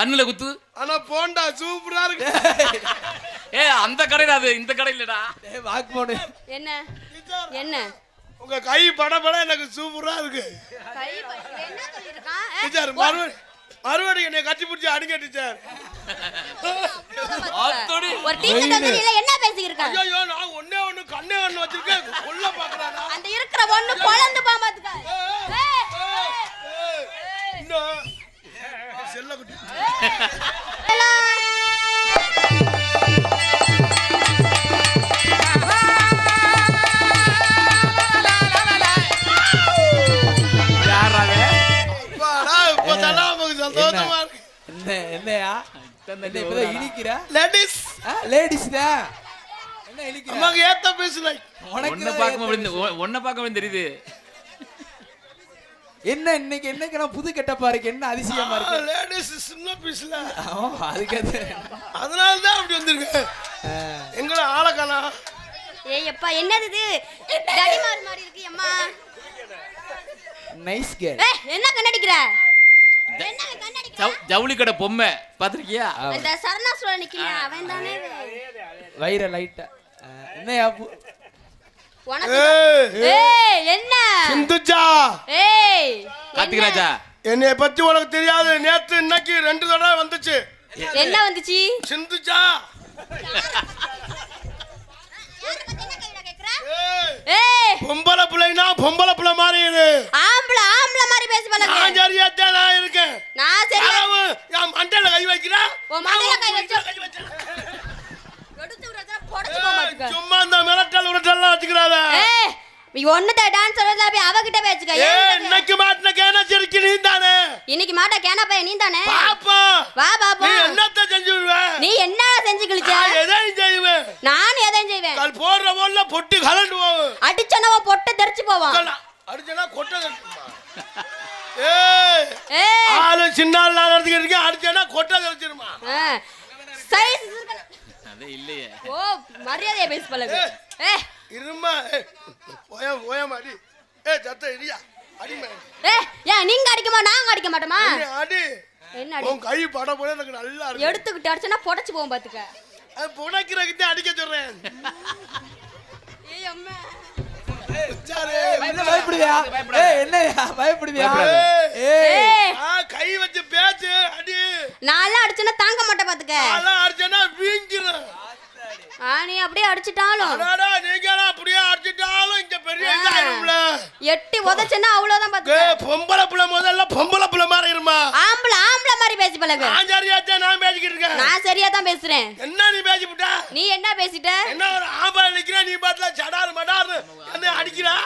கண்ணுல குத்து. ஆனா போண்டா சூப்பரா இருக்கு. ஏ அந்த கடையில அது இந்த கடை இல்லடா. ஏய் வாக் போடு. என்ன? என்ன? உங்க கை பட பட எனக்கு சூப்பரா இருக்கு. கை என்ன சொல்லியிருக்கான்? ஆ? டீச்சர் மறுபடி மறுபடி என்னை கட்டி பிடிச்சி அடிங்க டீச்சர் அத்தோடி. ஒரு டீச்சர் வந்து இல்ல என்ன பேசிக்கிருக்கான்? ஐயோ நான் ஒண்ணே ஒண்ணு கண்ணே ஒண்ணு வச்சிருக்கேன். கொல்ல பாக்குறானா? அந்த இருக்கிற ஒண்ணு குழந்து பாமாத்துக்க இன்னும் செல்ல குட்டி யாராவே அப்பாடா, இப்பதான் நமக்கு சந்தோஷமா இருக்கு என்ன என்னயா என்ன? இப்பதான் இனிக்கிற லேடிஸ் லேடிஸ் தான். என்ன? இனிக்கிற நமக்கு ஏத்த பேசல உனக்கு ஒன்ன பார்க்க முடியும் ஒன்ன பார்க்க தெரியுது. என்ன இன்னைக்கு என்னக்கெல்லாம் புது கெட்டப்பா இருக்கு என்ன அதிசயமா இருக்கு? லேடிஸ் சின்ன பீஸ்ல ஆமா, அதுக்கு அது. அதனால தான் அப்படி வந்திருக்கு. எங்களை ஆளக்கானா ஏய் அப்பா என்னது இது? தடிமார் மாதிரி இருக்கு அம்மா. நைஸ் கேர் ஏய் என்ன கண்ணடிக்கிற? என்ன கண்ணடிக்கிற? ஜவு- ஜவுளி கடை பொம்மை பாத்திருக்கியா அந்த சரணாசுர நிக்கல அவன் தானே வயிற லைட்டா என்னயா பு- உனக்கு ஏய் ஏய் என்ன? சிந்துச்சா ஏய் என்னைய பத்தி உனக்கு தெரியாது. நேத்து இன்னைக்கு ரெண்டு தடவை வந்துச்சு. என்ன வந்துச்சு? சிந்துச்சா பொம்பளை பிள்ளைனா பொம்பளை பிள்ளை மாதிரி இரு. ஆம்பளை ஆம்பளை மாதிரி பேசி பழகு நான் சரியாத்தான் நான் இருக்கேன். நான் சரி அளவு என் மண்டையில கை வைக்கிறா? உன் மண்டையில கை வச்சா- கை வச்சா. எடுத்து விடுறதுல புடைச்சு போக மாட்டுக்க. ஏய், சும்மா இந்த மிரட்டல் உரட்டல்லாம் வச்சுக்கிறாத ஏய் நீ ஒண்ணுத டான்ஸ் சொல்றதுல போய் அவகிட்ட ஏன் இன்னைக்கு மாட்டின கேன சிரிக்கி நீ தானே இன்னைக்கு மாட்டா கேனா நீ தானே பாப்பா. வா நீ பாப்போம் என்னத்த செஞ்சு விடுவ? நீ என்ன செஞ்சு கிழிச்ச? நான் எதையும் செய்வேன். நானும் எதையும் செய்வேன். கால் போடுற போல பொட்டி கலண்டு அடிச்சனவ பொட்டு தெரிச்சு போவான் அடிச்சனா கொட்டை? ஏய் ஏய். ஆளு சின்ன ஆள் நான் நடத்திக்கிட்டு இருக்கேன். அடிச்சனா கொட்டை தெரிச்சிருமா? சைஸ் அதே இல்லையே. ஓ மரியாதையா பேசி பழகு ஏ இருமா? போயா போயா மாடி ஏ சத்த இடியா. அடிமா ஏ ஏன் நீங்க அடிக்குமா நாங்க அடிக்க மாட்டோமா? என்னை அடி. என்ன அடி? உன் கை பட போல எனக்கு நல்லா இருக்கு. எடுத்துக்கிட்டு அடிச்சனா புடைச்சு போவோம் பாத்துக்க. அது புடைக்கிறதுக்கு அடிக்க சொல்றேன். ஏய் அம்மா. பயப்படுவியா? என்னயா பயப்படுவியா? ஏய், கை வச்சு பேச்சு அடி. நான்லாம் அடிச்சனா தாங்க மாட்டேன் பாத்துக்க. அதெல்லாம் அடிச்சனா நீ அப்படியே அடிச்சிட்டாலும். அடாடா நீங்களாம் அப்படியே அடிச்சிட்டாலும் இங்க பெரிய இதாயிரும்ல. எட்டி உதச்சனா அவ்வளவுதான் ஏ, பாத்துக்க பொம்பளை பிள்ளை முதல்ல பொம்பளை பிள்ளை மாதிரி இருமா. ஆம்பளை ஆம்பளை மாதிரி பேசி பழகு. ஆஞ்சாரியாச்சா நான் பேசிக்கிட்டு இருக்கேன்? நான் சரியா தான் பேசுறேன். என்ன நீ பேசி விட்டா நீ என்ன பேசிட்ட? என்ன ஒரு ஆம்பளை நிக்கிற நீ பாட்டுல சடார் மடார்னு என்ன அடிக்கிறா?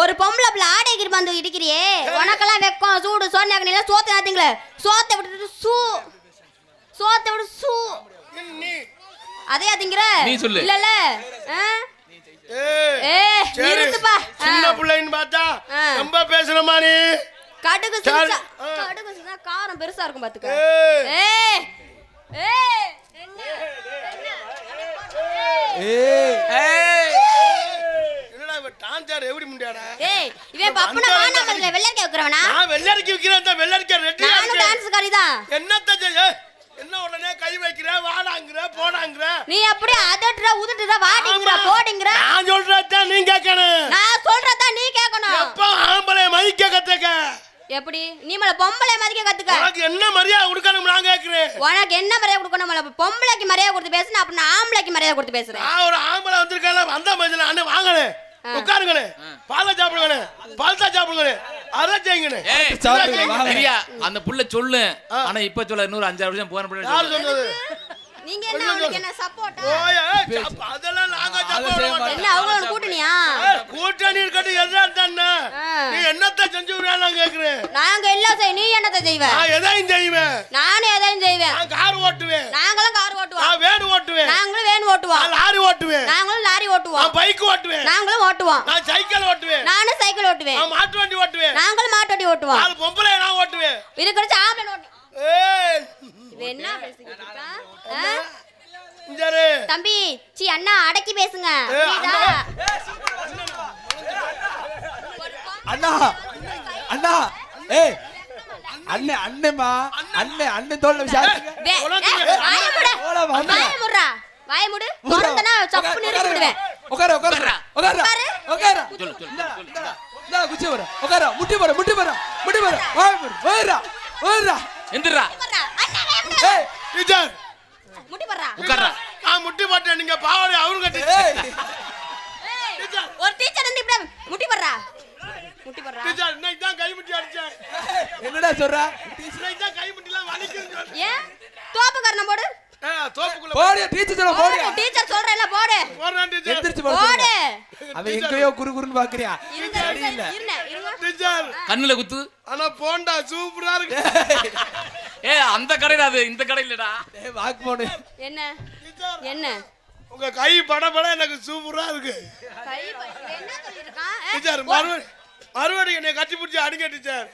ஒரு பொம்பளை பிள்ளை ஆடைக்கு வந்து இடிக்கிறியே. உனக்கெல்லாம் வெக்கம் சூடு சொன்னாங்க சோத்த நாத்தீங்களே. சோத்தை விட்டுட்டு சூ. சோத்தை விட்டு சூ. நீ அதே அதிங்கிற? நீ சொல்லு. இல்லல ஏய். நிறுத்துப்பா. சின்ன பிள்ளைன்னு பார்த்தா. ரொம்ப பேசுறமா நீ? கடுகு ஆ. கடுகு சிரிச்சா காரம் பெருசா இருக்கும் பாத்துக்க. ஏய், ஏய். ஏய். என்ன? ஏய். என்னடா இவன் டான்சார் எப்படி முண்டியாடா ஏய் இவன் பப்புன வானா மதுல வெள்ளரிக்கா வைக்கிறவனா? நான் வெள்ளரிக்கை விக்கிறேன் இந்த வெள்ளரிக்கை ரெட்டியா நானும் டான்ஸ் காரி தான் என்னத்த என்ன உடனே கை வைக்கிற வாடாங்கிற போடாங்கிற. நீ அப்படியே அதட்டுற உதட்டுற வாடிங்கிற. போடிங்கிற. நான் சொல்றதான் நீ கேட்கணும். நான் சொல்றதா நீ கேட்கணும். எப்ப ஆம்பளை மதிக்க கத்துக்க? எப்படி? நீ மேல பொம்பளை மதிக்க கத்துக்க? உனக்கு என்ன மரியாதை கொடுக்கணும் நான் கேட்கிறேன். உனக்கு என்ன மரியாதை கொடுக்கணும்? மேல பொம்பளைக்கு மரியாதை கொடுத்து பேசுன அப்ப நான் ஆம்பளைக்கு மரியாதை கொடுத்து பேசுறேன். நான் ஒரு ஆம்பளை வந்திருக்கேன் வந்த மதியில அண்ணன் வாங்கணே உட்காருங்கண்ணே. பாலை சாப்பிடுங்கண்ணே. பால்தா சாப்பிடுங்கண்ணே. வாங்க. சரியா? அந்த புள்ள சொல்லு. ஆனா இப்ப சொல்ல இன்னொரு அஞ்சாறு வருஷம் போன புள்ள நீங்க என்ன அவளுக்கு என்ன சப்போர்ட்டா ஓய அதெல்லாம் நாங்க மாட்டோம். என்ன அவங்களோட கூட்டணியா? கூட்டணி இருக்கட்டும் எல்லாம் தானே ஆ. நீ என்னத்த செஞ்சு விடுறா கேக்குறேன். நாங்க எல்லாம் செய் நீ என்னத்த செய்வ? நான் எதையும் செய்வேன். நானும் எதையும் செய்வேன். நான் கார் ஓட்டுவேன். நாங்களும் கார் ஓட்டுவோம். நான் வேன் ஓட்டுவேன். நாங்களும் வேன் ஓட்டுவோம். நான் லாரி ஓட்டுவேன். நாங்களும் லாரி ஓட்டுவோம். நான் பைக் ஓட்டுவேன். நாங்களும் ஓட்டுவோம். நான் சைக்கிள் ஓட்டுவேன். நானும் சைக்கிள் ஓட்டுவேன். நான் மாட்டு வண்டி ஓட்டுவேன். நாங்களும் மாட்டு வண்டி ஓட்டுவோம். நாலு பொம்பளை நான் ஓட்டுவேன். இருக்கிற ஆம்பளை ஓட்டு ஏய் இவன் என்ன பேசிக்கிட்டு தம்பி சி அண்ணா அடக்கி பேசுங்க? அண்ணா. அண்ணா. ஏய் அண்ணன் அண்ணன்மா அண்ணன் அண்ணன் தோல்ல விசாரிங்க வே- உலகத்துல- ஏய், வாயை மூடு. மூடு. திறந்தனா சப்பு நிறுத்தி விடுவேன். உட்கார உட்கார. உட்கார. உட்காரு. சொல்லு, சொல்லு, குச்சி வர உட்கார. முட்டி போற முட்டி போற முட்டி போற வாய் ஓய்ரா ஓய்ரா எந்திரா. டீச்சர் முட்டி போடுறா. உட்கார்றா. நான் முட்டி போட்டேன் நீங்க பாவடி அவரு கட்டி. ஒரு டீச்சர் வந்து இப்படி முட்டி போடுறா. முட்டி போடுறா. டீச்சர் இன்னைக்கு தான் கை முட்டி அடிச்சேன். என்னடா சொல்ற? இன்னைக்கு தான் கை முட்டிலாம் வலிக்குது ஏன்? தோப்புக்காரனை போடு. ஏ தோப்புக்குள்ள போடி டீச்சர் சொல்ல போடி போடு, டீச்சர் சொல்றேன்ல போடு. டீச்சர். எந்திரிச்சு போட போடு. எங்கேயோ குறு குறுன்னு பாக்குறியா இருங்க. டீச்சர் கண்ணுல குத்து. ஆனா போண்டா சூப்பரா இருக்கு. ஏ அந்த கடையில அது இந்த கடை இல்லடா. ஏய் வாக்கு போடு. என்ன? என்ன? உங்க கை பட பட எனக்கு சூப்பரா இருக்கு. கை என்ன சொல்லிருக்கான் டீச்சர் மறுபடி மறுபடி என்னை கட்டி பிடிச்சி அடிங்க டீச்சர்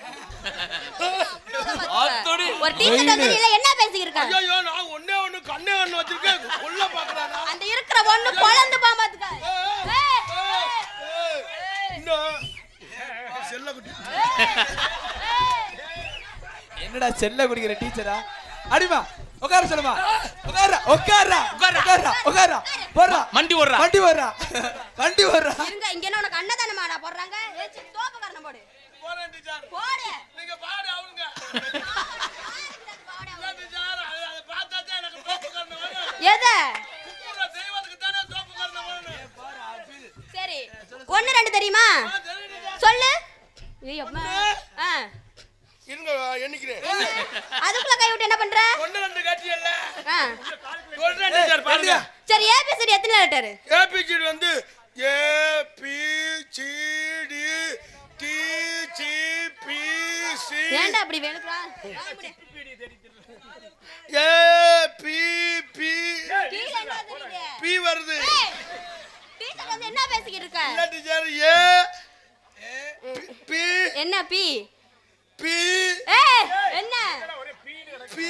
ஒரு டீச்சர் வந்து இல்ல என்ன பேசிக்கிருக்காங்க ஐயோ நான் ஒண்ணே ஒண்ணு கண்ணே ஒண்ணு வச்சிருக்கேன். கொல்ல பாக்குறானா? அந்த இருக்கிற ஒண்ணு குழந்து பாமாத்துக்க இன்னும் செல்ல குட்டி என்னடா செல்ல குடிக்கிற டீச்சரா? அடிமா உட்கார சொல்லுமா. உட்கார உட்கார உட்கார உட்கார போடுறா. மண்டி ஓடுறா. வண்டி வர்றா வண்டி வர்றா இருங்க இங்க என்ன உனக்கு அன்னதானமாடா போடுறாங்க? ஏ, சி, தோப்புக்காரனை போடு. போறேன் டீச்சர். போடு. நீங்க பாடு எது? சரி ஒண்ணு ரெண்டு தெரியுமா? சொல்லு. ஏய் அம்மா ஆ. இருங்க எண்ணிக்கிறேன். அதுக்குள்ள கை விட்டு என்ன பண்ற? ஒண்ணு ரெண்டு பாருங்க. சரி ஏபிசிடி எத்தனை letter A B C D வந்து A B C D D C B C ஏன்டா அப்படி வேணுக்குறா ஏ பி பி பி வருது. ஏய், டீச்சர் வந்து என்ன பேசிக்கிட்டு இருக்க? இல்ல டீச்சர். ஏ பி என்ன பி பி ஏய் என்ன பி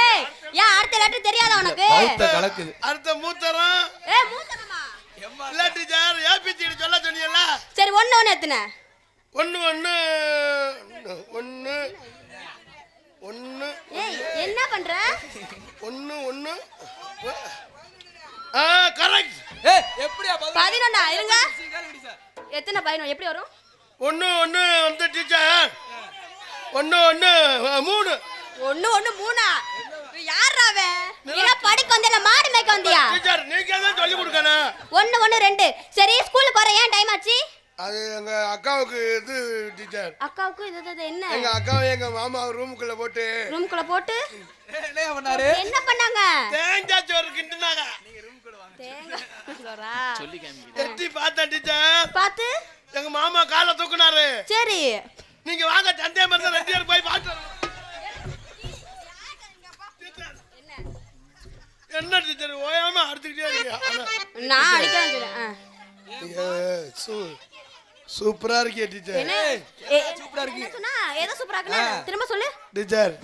ஏய் ஏன் அடுத்த லெட்டர் தெரியாதா உனக்கு கழுத்த கலக்குது அடுத்த மூத்தரம் ஏய் மூத்தனமா இல்ல டீச்சர் ஏபிசிடி சொல்ல சொன்னீங்கல்ல சரி ஒண்ணு ஒண்ணு எத்தனை ஒண்ணு ஒண்ணு ஒண்ணு ஒண்ணு ஏய் என்ன பண்ற ஒண்ணு ஒண்ணு ஆ கரெக்ட் ஏய் எப்படியா பதில் பதினொன்னா இருங்க கேளுங்கடி சார். எத்தனை பதினொன்று எப்படி வரும் ஒண்ணு ஒண்ணு வந்து டீச்சர் ஒண்ணு ஒண்ணு அஹ், மூணு. ஒண்ணு ஒண்ணு மூணா? யாரா அவன்? படிக்க வந்தியா மாடு மேய்க்க வந்தியா? டீச்சர் நீங்க தான் சொல்லி கொடுக்கணும். ஒண்ணு ஒண்ணு ரெண்டு. சரி ஸ்கூலுக்கு வர ஏன் டைம் ஆச்சு? அது எங்க அக்காவுக்கு இது டீச்சர் அக்காவுக்கு இது என்ன? எங்க அக்காவை எங்க மாமா ரூமுக்குள்ள போட்டு. ரூம்குள்ள போட்டு? பண்ணாரு? என்ன பண்ணாங்க? தேங்காய் சோறு கிண்டுனாங்க. தேங்காய் சோறா? சொல்லி காமிக்கிறேன் எட்டி பார்த்தேன் டீச்சர் பார்த்து. எங்க மாமா காலை தூக்குனாரு. சரி. நீங்க வாங்க சந்தேகம் இருந்தா ரெண்டு பேரும் போய் வரலாம். என்ன டீச்சர் ஓயாம அடிச்சுக்கிட்டே இருக்கீங்க? ஆனா, நான் அடிக்கிறேன் சொல்றேன் சூப்பரா இருக்கே டீச்சர். என்ன? சூப்பரா இருக்கு. சொன்னா? ஏதோ சூப்பரா இருக்குன்னா? திரும்ப சொல்லு. டீச்சர்.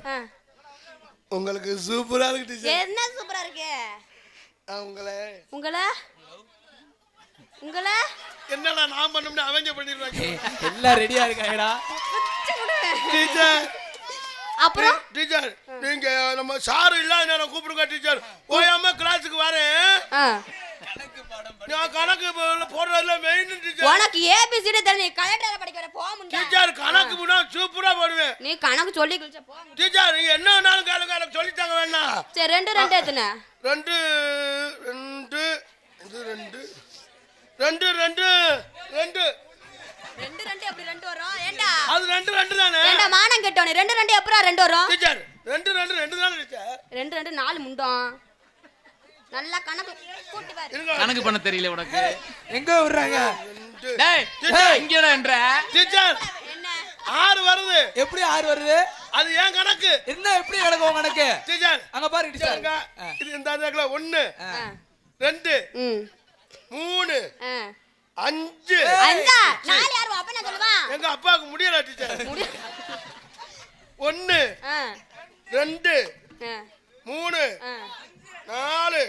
உங்களுக்கு சூப்பரா இருக்கு டீச்சர். என்ன சூப்பரா இருக்கு? உங்களை உங்களை? உங்களை? என்னடா நான் பண்ணோம்னு அவங்க பண்ணிடுறாங்க? எல்லாம் ரெடியா இருக்காங்கடா. டீச்சர். அப்புறம்? டீச்சர் நீங்க நம்ம சாரு இல்லாத நேரம் கூப்பிடுங்க டீச்சர். ஓயாம கிளாஸுக்கு வரேன். நான் கணக்கு போ- போடுறதுல மெயின் டீச்சர். உனக்கு ஏபிசிடி தெரியல நீ கலெக்டர் படிக்க வர போக முடியாது டீச்சர் கணக்கு போனா சூப்பரா போடுவேன். நீ கணக்கு சொல்லி கழிச்ச போக முடியாது டீச்சர் நீங்க என்ன வேணாலும் கேளுங்க எனக்கு சொல்லித்தாங்க வேணாம் சரி ரெண்டு ரெண்டு எத்தனை? ரெண்டு ரெண்டு இது ரெண்டு. ரெண்டு ரெண்டு ரெண்டு. ரெண்டு ரெண்டு எப்படி ரெண்டு வரும். ஏண்டா? அது ரெண்டு ரெண்டு தானே? ஏண்டா மானம் கெட்டவனே? ரெண்டு ரெண்டு எப்பறம் ரெண்டு வரும்? டீச்சர் ரெண்டு ரெண்டு ரெண்டு தானே டீச்சர்? ரெண்டு ரெண்டு நாலு முண்டம். நல்லா கணக்கு கூட்டி பாரு. கணக்கு பண்ண தெரியல உனக்கு. எங்க விடுறாங்க? டேய் டீச்சர். இங்கடா என்ற. டீச்சர். என்ன? ஆறு வருது. எப்படி ஆறு வருது? அது ஏன் கணக்கு? என்ன எப்படி கிடக்கும் கணக்கு? டீச்சர். அங்க பாரு டீச்சர். இது இந்த ஒன்னு. ரெண்டு. ம். மூணு. அஞ்சு. அஞ்சா? நாலு அப்ப நான் எங்க அப்பாவுக்கு முடியல டீச்சர். ஒன்னு ரெண்டு. மூணு. நாலு.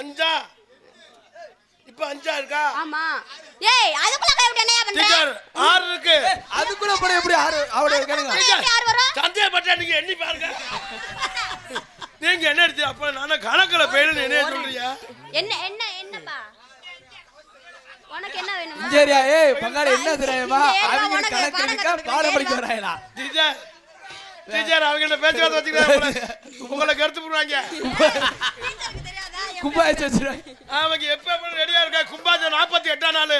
அஞ்சா? இப்ப அஞ்சா இருக்கா? ஆமா. ஏய் அதுக்குள்ள கை விட்டு என்னையா பண்ற? டீச்சர் ஆறு இருக்கு. அதுக்குள்ள போட எப்படி ஆறு? அவட சந்தேகப்பட்டா நீங்க எண்ணி பாருங்க. நீங்க என்ன எடுத்து அப்ப நானும் கணக்குல போயிடு என்ன சொல்றீங்க என்ன என்ன? உனக்கு என்ன வேணுமா? சரியா ஏய் பங்காளி என்ன தெரியுமா அவங்க கணக்கு எடுக்க பாடம் படிக்க? வராங்களா டீச்சர் டீச்சர் அவங்க என்ன பேச்சுவார்த்தை வச்சுக்கிறேன் உங்களை கருத்து போடுவாங்க கும்பாயச்சு வச்சிருவாங்க. அவங்க எப்ப ரெடியா இருக்கா? கும்பாஜம் நாற்பத்தி எட்டாம் நாள்.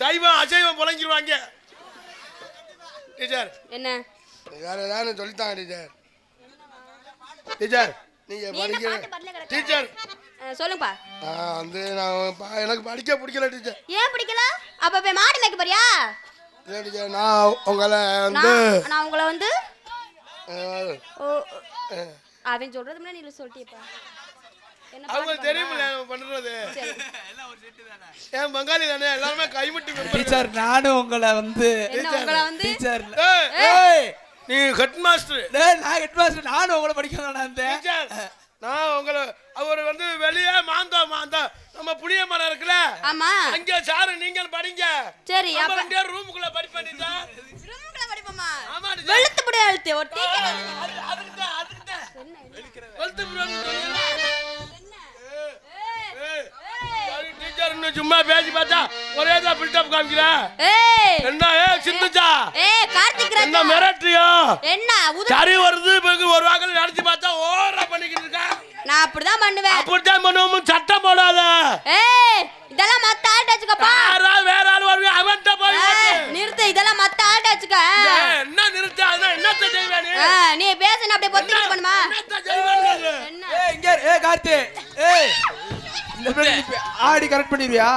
சைவம் அசைவம் புழங்கிடுவாங்க டீச்சர் என்ன? வேற ஏதாவது சொல்லித்தாங்க டீச்சர் டீச்சர் நீங்க படிக்கிற? டீச்சர் சொல்லுங்கப்பா. நான் வந்து நான் எனக்கு படிக்க பிடிக்கல டீச்சர். ஏன் பிடிக்கல? அப்ப போய் மாடு மேய்க்க போறியா? இல்லை டீச்சர் நான் உங்களை வந்து நான் உங்களை வந்து அவன் சொல்றது முன்னாடி நீ சொல்லிட்டியப்பா. அவங்களுக்கு தெரியுமில்ல பண்றது. ஏன் பங்காளி தானே? எல்லாருமே கைமுட்டி. டீச்சர் நானும் உங்களை வந்து என்ன உங்களை வந்து? டீச்சர் நீ ஹெட் மாஸ்டர் டேய் நான் ஹெட் மாஸ்டர் நானும் உங்களை படிக்க வேணாம் நான் உங்களை அவர் வந்து வெளியே மாந்தோ மாந்தோ. நம்ம புளிய மரம் இருக்குல்ல? ஆமா. அங்க சாரு நீங்க படிங்க. சரி அப்ப இங்கே ரூமுக்குள்ள படிப்பா டீச்சர் ரூமுக்குள்ள படிப்போமா? ஆமா வெளுத்து புடி அழுத்து. அதுக்கு தான் அதுக்கு தான் வெளுத்து இன்னும் சும்மா பேசி பார்த்தா ஒரே தான் பில்டப் காமிக்கிற என்ன ஏ சிந்துச்சா? ஏய் கார்த்திக் என்ன மிரட்டியோ என்ன சரி வருது ஒரு வாக்கில் நினைச்சு பார்த்தா ஓரா நான் அப்படிதான் பண்ணுவேன். அப்படித்தான் பண்ணுவோம். சட்டம் போடாத. ஏய் இதெல்லாம் மத்த ஆள்கிட்ட வச்சுக்கப்பா யாரா வேற ஆள் வருவே அவன்கிட்ட போய். நிறுத்து இதெல்லாம் மத்த ஆள்கிட்ட வச்சுக்க என்ன நிறுத்த? அதான் என்னத்த செய்வேன் நீ? பேசுன அப்படியே பொத்திட்டு பண்ணுமா? என்னத்த செய்வேன் நீ? என்ன? ஏய் இங்க இரு. ஏய் கார்த்தி. ஏய். இந்த பிள்ளை நீ ஆடி கரெக்ட் பண்ணிடுவியா?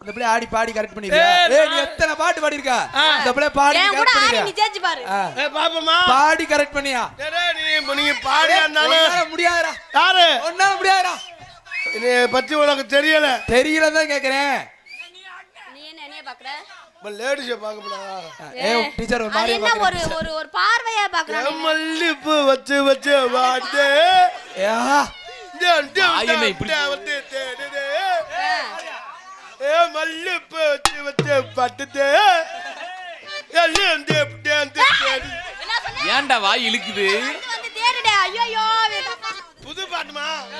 இந்த பிள்ளை ஆடி பாடி கரெக்ட் பண்ணிடுவியா? ஏய், நீ எத்தனை பாட்டு பாடிருக்க இந்த பிள்ளை பாடி கரெக்ட் நீ பண்ணிடுவியா பாரு. ஏய், பாப்போமா. பாடி கரெக்ட் பண்ணியா? சரி, நீ நீங்க பாடியா இருந்தாலும் முடியாதுடா. யாரு? ஒன்னால முடியாதுடா. இதை பத்தி உனக்கு தெரியல. தெரியல தான் கேக்குறேன். நீ என்ன பாக்குற? லேடிஸ பார்க்க கூடாதா ஏய் டீச்சர் ஒரு மாதிரி என்ன ஒரு ஒரு ஒரு பார்வையா பாக்குறான் என் மல்லிப்பூ வச்சு வச்சு வாட்டு. ஏா மல்லிப்பூ வச்சு வச்சு பட்டுது. ஏன்டா வாய் இழுக்குது? வந்து தேடுடே. ஐயோ புது பாட்டுமா?